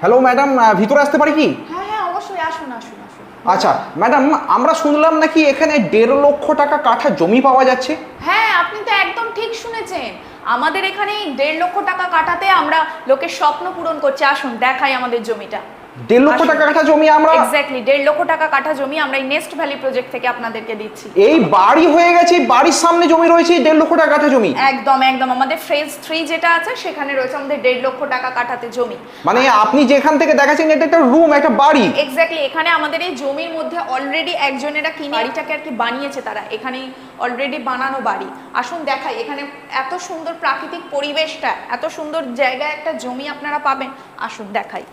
Hello madam ভিতরে আসতে পারি কি? হ্যাঁ হ্যাঁ অবশ্যই আসুন আসুন আসুন। আচ্ছা ম্যাডাম আমরা শুনলাম নাকি এখানে দেড় লক্ষ টাকা কাঠা জমি পাওয়া যাচ্ছে? হ্যাঁ আপনি তো একদম ঠিক শুনেছেন। আমাদের এখানে দেড় লক্ষ টাকা কাটাতে আমরা লোকের স্বপ্ন পূরণ করছি। আসুন দেখাই আমাদের জমিটা। দেড় লক্ষ টাকা কাঠা জমি আমরা এক্স্যাক্টলি দেড় লক্ষ টাকা কাটা জমি আমরা এই নেক্সট ভ্যালি প্রজেক্ট থেকে আপনাদেরকে দিচ্ছি। এই বাড়ি হয়ে গেছে বাড়ির সামনে জমি রয়েছে দেড় লক্ষ টাকা কাঠা জমি। একদম একদম। আমাদের ফ্রেজ থ্রি যেটা আছে সেখানে রয়েছে আমাদের দেড় লক্ষ টাকা কাটাতে জমি। মানে আপনি যেখান থেকে দেখাচ্ছেন এটা একটা রুম একটা বাড়ি। এক্স্যাক্টলি এখানে আমাদের এই জমির মধ্যে অলরেডি একজনেরা কিনে বাড়িটাকে আর কি বানিয়েছে তারা। এখানেই অলরেডি বানানো বাড়ি। আসুন দেখাই এখানে এত সুন্দর প্রাকৃতিক পরিবেশটা এত সুন্দর জায়গায় একটা জমি আপনারা পাবেন। আসুন দেখাই।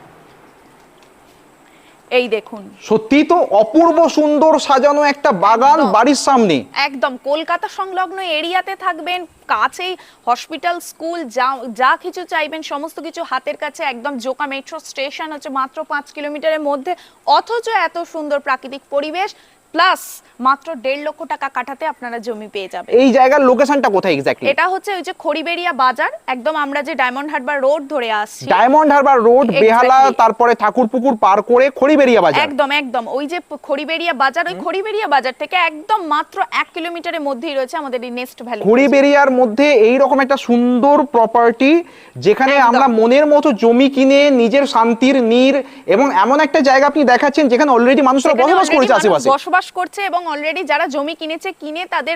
এই দেখুন। সত্যি তো অপূর্ব সুন্দর সাজানো একটা বাগান একদম। বাড়ির সামনে। একদম কলকাতা সংলগ্ন এরিয়াতে থাকবেন কাছেই হসপিটাল স্কুল যা যা কিছু চাইবেন সমস্ত কিছু হাতের কাছে একদম জোকা মেট্রো স্টেশন হচ্ছে মাত্র পাঁচ কিলোমিটারের মধ্যে। অথচ এত সুন্দর প্রাকৃতিক পরিবেশ প্লাস মাত্র দেড় লক্ষ টাকা কাটাতে আপনারা জমি পেয়ে যাবেন। এই জায়গার লোকেশনটা কোথায় এক্স্যাক্টলি এটা হচ্ছে ওই যে খড়িবেড়িয়া বাজার একদম আমরা যে ডায়মন্ড হারবার রোড ধরে আসছি। ডায়মন্ড হারবার রোড বেহালা তারপরে ঠাকুরপুকুর পার করে খড়িবেরিয়া বাজার। একদম একদম। ওই যে খড়িবেড়িয়া বাজার ওই খড়িবেড়িয়া বাজার থেকে একদম মাত্র এক কিলোমিটারের মধ্যেই রয়েছে আমাদের এই নেক্সট ভ্যালি খড়িবেরিয়ার মধ্যে এই রকম একটা সুন্দর প্রপার্টি যেখানে আমরা মনের মতো জমি কিনে নিজের শান্তির নীর এবং এমন একটা জায়গা আপনি দেখাচ্ছেন যেখানে অলরেডি মানুষরা বসবাস করেছে আশেপাশে। বসবাস করছে এবং অলরেডি যারা জমি কিনেছে কিনে তাদের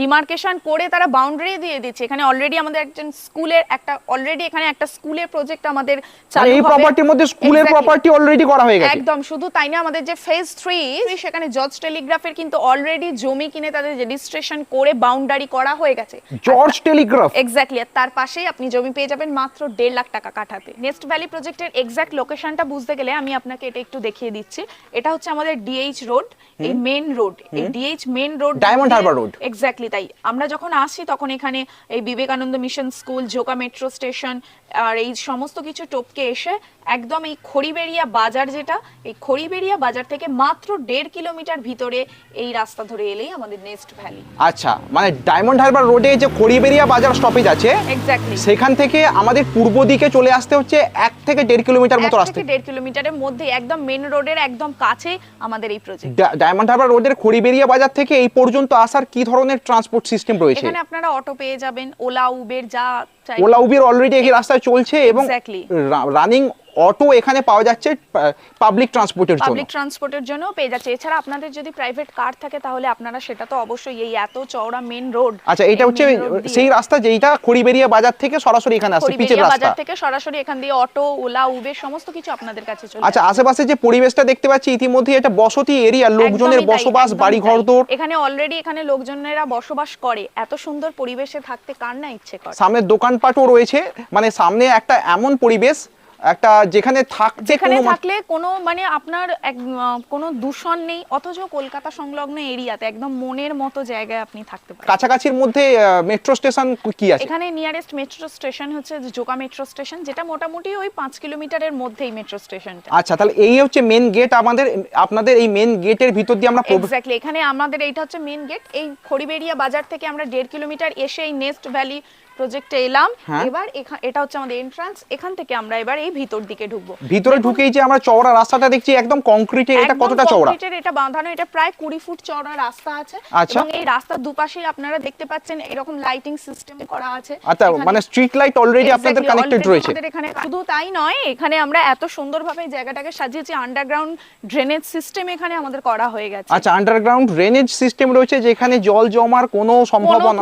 ডিমার্কেশন করে তারা বাউন্ডারি দিয়ে দিচ্ছে। এখানে অলরেডি আমাদের একজন স্কুলের একটা অলরেডি এখানে একটা স্কুলের প্রজেক্ট আমাদের মানে চালু এই হবে। প্রপার্টির মধ্যে স্কুলের প্রপার্টি অলরেডি করা হয়ে গেছে। একদম শুধু তাই না আমাদের যে ফেজ থ্রি সেখানে জজ টেলিগ্রাফের কিন্তু অলরেডি জমি কিনে তাদের রেজিস্ট্রেশন করে বাউন্ডারি করা হয়ে গেছে। জর্জ টেলিগ্রাফ এক্স্যাক্টলি আর তার পাশেই আপনি জমি পেয়ে যাবেন মাত্র দেড় লাখ টাকা কাঠাতে। নেক্সট ভ্যালি প্রজেক্টের এক্স্যাক্ট লোকেশনটা বুঝতে গেলে আমি আপনাকে এটা একটু দেখিয়ে দিচ্ছি। এটা হচ্ছে আমাদের ডিএইচ রোড এই মেন রোড এই DH main road Diamond Harbour Road। Exactly তাই। আমরা যখন আসি তখন এখানে এই Vivekananda mission school Joka metro station আর এই সমস্ত কিছু টপকে এসে একদম এই খড়িবেড়িয়া বাজার যেটা এই খড়িবেড়িয়া বাজার থেকে মাত্র দেড় কিলোমিটার ভিতরে এই রাস্তা ধরে এলেই আমাদের নেক্সট ভ্যালি আচ্ছা মানে ডায়মন্ড হারবার রোডে যে খড়িবেরিয়া বাজার স্টপেজ আছে এক্স্যাক্টলি সেখান থেকে আমাদের পূর্ব দিকে চলে আসতে হচ্ছে এক থেকে দেড় কিলোমিটার মতো রাস্তা থেকে দেড় কিলোমিটারের মধ্যে একদম মেন রোডের একদম কাছে আমাদের এই প্রজেক্ট ডায়মন্ড হারবার রোডের খড়িবেরিয়া বাজার থেকে এই পর্যন্ত আসার কি ধরনের ট্রান্সপোর্ট সিস্টেম রয়েছে? এখানে আপনারা অটো পেয়ে যাবেন ওলা উবের যা ওলা উবের অলরেডি এই রাস্তায় চলছে এবং. রানিং অটো এখানে পাওয়া যাচ্ছে পাবলিক ট্রান্সপোর্টের জন্য। পাবলিক ট্রান্সপোর্টের জন্য পেয়ে যাচ্ছে। এছাড়া আপনাদের যদি প্রাইভেট কার থাকে তাহলে আপনারা সেটা তো অবশ্যই এই এত চওড়া মেন রোড আচ্ছা এটা হচ্ছে সেই রাস্তা যেটা খড়িবেরিয়া বাজার থেকে সরাসরি এখানে আসছে পিচের রাস্তা। বাজার থেকে সরাসরি এখান দিয়ে অটো ওলা উবের সমস্ত কিছু আপনাদের কাছে চলে আচ্ছা আশেপাশে যে পরিবেশটা দেখতে পাচ্ছি ইতিমধ্যে এটা বসতি এরিয়া লোকজনের বসবাস বাড়ি তাই। ঘরদোর এখানে অলরেডি এখানে লোকজনেরা বসবাস করে। এত সুন্দর পরিবেশে থাকতে কার না ইচ্ছে করে? সামনে দোকানপাটও রয়েছে মানে সামনে একটা এমন পরিবেশ একটা যেখানে থাকতে যেখানে থাকলে কোনো মানে আপনার কোনো দূষণ নেই অথচ কলকাতা সংলগ্ন এরিয়াতে একদম মনের মতো জায়গায় আপনি থাকতে পারেন। কাছাকাছির মধ্যে মেট্রো স্টেশন কি আছে? এখানে নিয়ারেস্ট মেট্রো স্টেশন হচ্ছে জোকা মেট্রো স্টেশন যেটা মোটামুটি ওই পাঁচ কিলোমিটারের মধ্যেই মেট্রো স্টেশনটা আচ্ছা তাহলে এই হচ্ছে মেন গেট আমাদের আপনাদের এই মেন গেটের ভিতর দিয়ে আমরা এক্স্যাক্টলি এখানে আমাদের এইটা হচ্ছে মেন গেট এই খড়িবেড়িয়া বাজার থেকে আমরা দেড় কিলোমিটার এসে এই নেস্ট ভ্যালি প্রজেক্টে এলাম। হ্যাঁ। এবার এটা হচ্ছে আমাদের এন্ট্রান্স এখান থেকে আমরা এবার এই ভিতর দিকে ঢুকবো। ভিতরে ঢুকেই যে আমরা চওড়া রাস্তাটা দেখছি একদম কংক্রিটের এটা কতটা চওড়া? কংক্রিটের এটা বাঁধানো এটা প্রায় কুড়ি ফুট চওড়া রাস্তা আছে। আচ্ছা। এবং এই রাস্তার দুপাশে আপনারা দেখতে পাচ্ছেন এরকম লাইটিং সিস্টেম করা আছে। আচ্ছা মানে স্ট্রিট লাইট অলরেডি আপনাদের কানেক্টেড রয়েছে। আমাদের এখানে শুধু তাই নয় এখানে আমরা এত সুন্দরভাবে জায়গাটাকে সাজিয়েছি আন্ডারগ্রাউন্ড ড্রেনেজ সিস্টেম এখানে আমাদের করা হয়ে গেছে। আচ্ছা আন্ডারগ্রাউন্ড ড্রেনেজ সিস্টেম রয়েছে যেখানে জল জমার কোনো সম্ভাবনা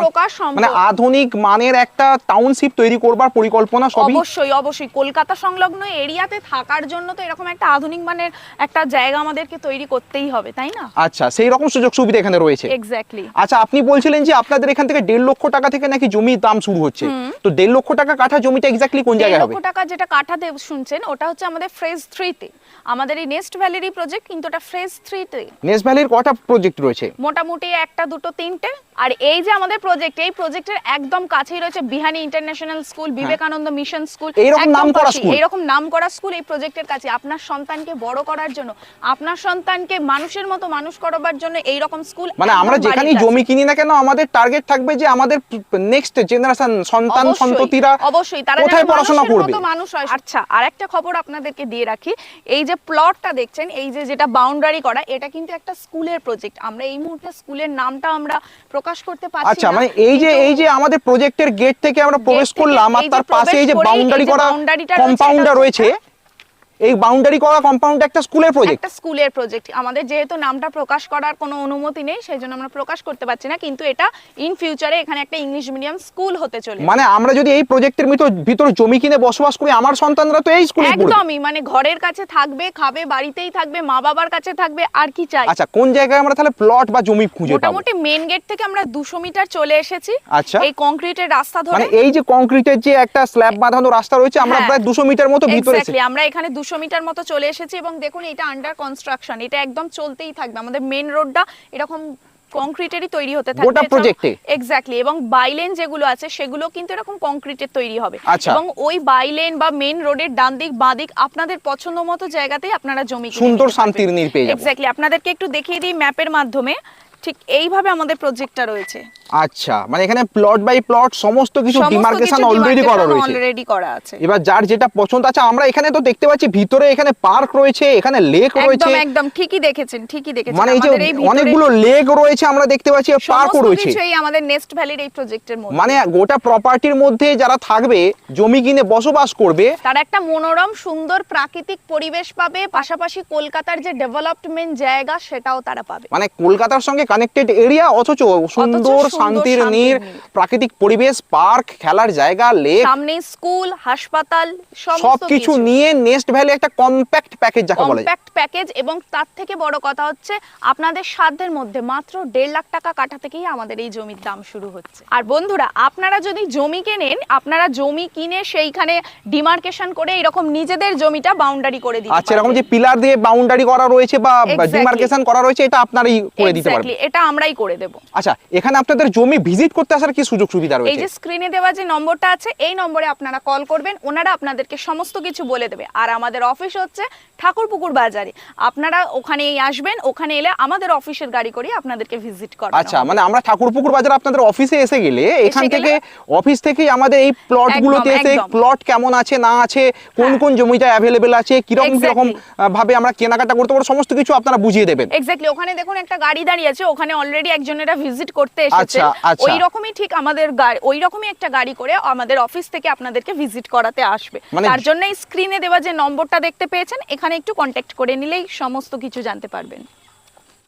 মানে আধুনিক মানের একটা টাউনশিপ তৈরি করবার পরিকল্পনা সবই অবশ্যই অবশ্যই। কলকাতা সংলগ্ন এরিয়াতে থাকার জন্য তো এরকম একটা আধুনিক মানের একটা জায়গা আমাদেরকে তৈরি করতেই হবে তাই না? আচ্ছা সেই রকম সুযোগ সুবিধা এখানে রয়েছে। এক্স্যাক্টলি আচ্ছা আপনি বলছিলেন যে আপনাদের এখান থেকে দেড় লক্ষ টাকা থেকে নাকি জমির দাম শুরু হচ্ছে। তো দেড় লক্ষ টাকা কাঠা জমিটা এক্স্যাক্টলি কোন জায়গায় হবে? লক্ষ টাকা যেটা কাঠাতে শুনছেন ওটা হচ্ছে আমাদের ফ্রেজ থ্রিতে আমাদের এই নেস্ট ভ্যালিরি প্রজেক্ট কিন্তু ওটা ফ্রেজ থ্রিতে নেস্ট ভ্যালির কটা প্রজেক্ট রয়েছে? মোটামুটি একটা দুটো তিনটে। আর এই যে আমাদের প্রজেক্ট এই প্রজেক্টের একদম কাছেই রয়েছে রয়েছে Bihani international school Vivekananda mission school এইরকম নামকরা স্কুল। এইরকম নাম করা স্কুল এই প্রজেক্টের কাছে। আপনার সন্তানকে বড় করার জন্য আপনার সন্তানকে মানুষের মতো মানুষ করবার জন্য এই রকম স্কুল মানে আমরা যেখানেই জমি কিনি না কেন আমাদের টার্গেট থাকবে যে আমাদের নেক্সট জেনারেশন সন্তান সন্ততিরা অবশ্যই। তারা কোথায় পড়াশোনা করবে। মানুষ হয়। আচ্ছা আর একটা খবর আপনাদেরকে দিয়ে রাখি। এই যে প্লটটা দেখছেন এই যে যেটা বাউন্ডারি করা এটা কিন্তু একটা স্কুলের প্রজেক্ট আমরা এই মুহূর্তে স্কুলের নামটা আমরা প্রকাশ করতে পারছি আচ্ছা মানে এই যে এই যে আমাদের প্রজেক্টের গেট থেকে আমরা প্রবেশ করলাম আর তার পাশে এই যে বাউন্ডারি করা কম্পাউন্ডার কম্পাউন্ডটা রয়েছে এই বাউন্ডারি করা কম্পাউন্ড একটা স্কুলের প্রজেক্ট একটা স্কুলের প্রজেক্ট আমাদের যেহেতু নামটা প্রকাশ করার কোনো অনুমতি নেই সেই জন্য আমরা প্রকাশ করতে পারছি না কিন্তু এটা ইন ফিউচারে এখানে একটা ইংলিশ মিডিয়াম স্কুল হতে চলে মানে আমরা যদি এই প্রজেক্টের ভিতর জমি কিনে বসবাস করি আমার সন্তানরা তো এই স্কুলে পড়বে। একদমই মানে ঘরের কাছে থাকবে খাবে বাড়িতেই থাকবে মা বাবার কাছে থাকবে আর কি চাই। আচ্ছা কোন জায়গায় আমরা তাহলে প্লট বা জমি খুঁজে পাবো? মোটামুটি মেন গেট থেকে আমরা দুশো মিটার চলে এসেছি। আচ্ছা। এই কংক্রিটের রাস্তা ধরে মানে এই যে কংক্রিটের যে একটা স্ল্যাব বাঁধানো রাস্তা রয়েছে আমরা হ্যাঁ। প্রায় দুশো মিটার মতো ভিতরে এসেছি। আমরা এখানে দুশো মিটার মতো চলে এসেছি এবং দেখুন এটা আন্ডার কনস্ট্রাকশন এটা একদম চলতেই থাকবে আমাদের মেন রোডটা এরকম কংক্রিটেরই তৈরি হতে থাকবে গোটা এ? এক্স্যাক্টলি এবং বাইলেন যেগুলো আছে সেগুলো কিন্তু এরকম কংক্রিটের তৈরি হবে আচ্ছা। এবং ওই বাইলেন বা মেন রোডের ডান দিক বাঁ দিক আপনাদের পছন্দ মতো জায়গাতেই আপনারা জমি সুন্দর শান্তির পারবেন। পেয়ে যাব। এক্স্যাক্টলি আপনাদেরকে একটু দেখিয়ে দিই ম্যাপের মাধ্যমে ঠিক এইভাবে আমাদের প্রজেক্টটা রয়েছে আচ্ছা মানে এখানে প্লট বাই প্লট সমস্ত কিছু ডিমার্কেশন অলরেডি করা রয়েছে। অলরেডি করা আছে। এবার যার যেটা পছন্দ আছে আমরা এখানে তো দেখতে পাচ্ছি ভিতরে এখানে পার্ক রয়েছে এখানে লেক রয়েছে। একদম একদম ঠিকই দেখেছেন ঠিকই দেখেছেন। মানে এই যে এই অনেকগুলো লেক রয়েছে আমরা দেখতে পাচ্ছি পার্কও রয়েছে। কিছুই আমাদের নেক্সট ভ্যালির এই প্রজেক্টের মধ্যে। মানে গোটা প্রপার্টির মধ্যে যারা থাকবে জমি কিনে বসবাস করবে তার একটা মনোরম সুন্দর প্রাকৃতিক পরিবেশ পাবে পাশাপাশি কলকাতার যে ডেভেলপমেন্ট জায়গা সেটাও তারা পাবে। মানে কলকাতার সঙ্গে কানেক্টেড এরিয়া অথচ সুন্দর শান্তির নীড়। প্রাকৃতিক পরিবেশ পার্ক খেলার জায়গা লেক। সামনে স্কুল হাসপাতাল সব কিছু। নিয়ে নেক্সট ভ্যালি একটা কম্প্যাক্ট প্যাকেজ যাকে বলা। কম্প্যাক্ট প্যাকেজ এবং তার থেকে বড় কথা হচ্ছে আপনাদের সাধ্যের মধ্যে মাত্র দেড় লাখ টাকা কাটা থেকেই আমাদের এই জমির দাম শুরু হচ্ছে। আর বন্ধুরা আপনারা যদি জমি কেনেন আপনারা জমি কিনে সেইখানে ডিমার্কেশন করে এরকম নিজেদের জমিটা বাউন্ডারি করে দিতে আচ্ছা এরকম যে পিলার দিয়ে বাউন্ডারি করা রয়েছে বা ডিমার্কেশন করা রয়েছে এটা আপনারাই করে দিতে পারবেন। এটা আমরাই করে দেব। আচ্ছা এখানে আপনাদের জমি ভিজিট করতে আসার কি সুযোগ সুবিধা রয়েছে? এই যে স্ক্রিনে দেওয়া যে নম্বরটা আছে এই নম্বরে আপনারা কল করবেন ওনারা আপনাদেরকে সমস্ত কিছু বলে দেবে। আর আমাদের অফিস হচ্ছে ঠাকুরপুকুর বাজারে। আপনারা ওখানেই আসবেন ওখানে এলে আমাদের অফিসের গাড়ি করে আপনাদেরকে ভিজিট করানো আচ্ছা মানে আমরা ঠাকুরপুকুর বাজার আপনাদের অফিসে এসে গেলে এখান থেকে অফিস থেকেই আমাদের এই প্লট গুলোতে এসে প্লট কেমন আছে না আছে কোন হ্যাঁ। কোন জমিটা অ্যাভেলেবেল আছে কীরকম. কীরকম ভাবে আমরা কেনাকাটা করতে পারব সমস্ত কিছু আপনারা বুঝিয়ে দেবেন। এক্স্যাক্টলি ওখানে দেখুন একটা গাড়ি দাঁড়িয়ে আছে ওখানে অলরেডি একজনেরা ভিজিট করতে এসেছে। আচ্ছা, আচ্ছা। ওই রকমই ঠিক আমাদের ওই রকমই একটা গাড়ি করে আমাদের অফিস থেকে আপনাদেরকে ভিজিট করাতে আসবে মানে- তার জন্য স্ক্রিনে দেওয়া যে নম্বরটা দেখতে পেয়েছেন এখানে একটু কন্ট্যাক্ট করে নিলেই সমস্ত কিছু জানতে পারবেন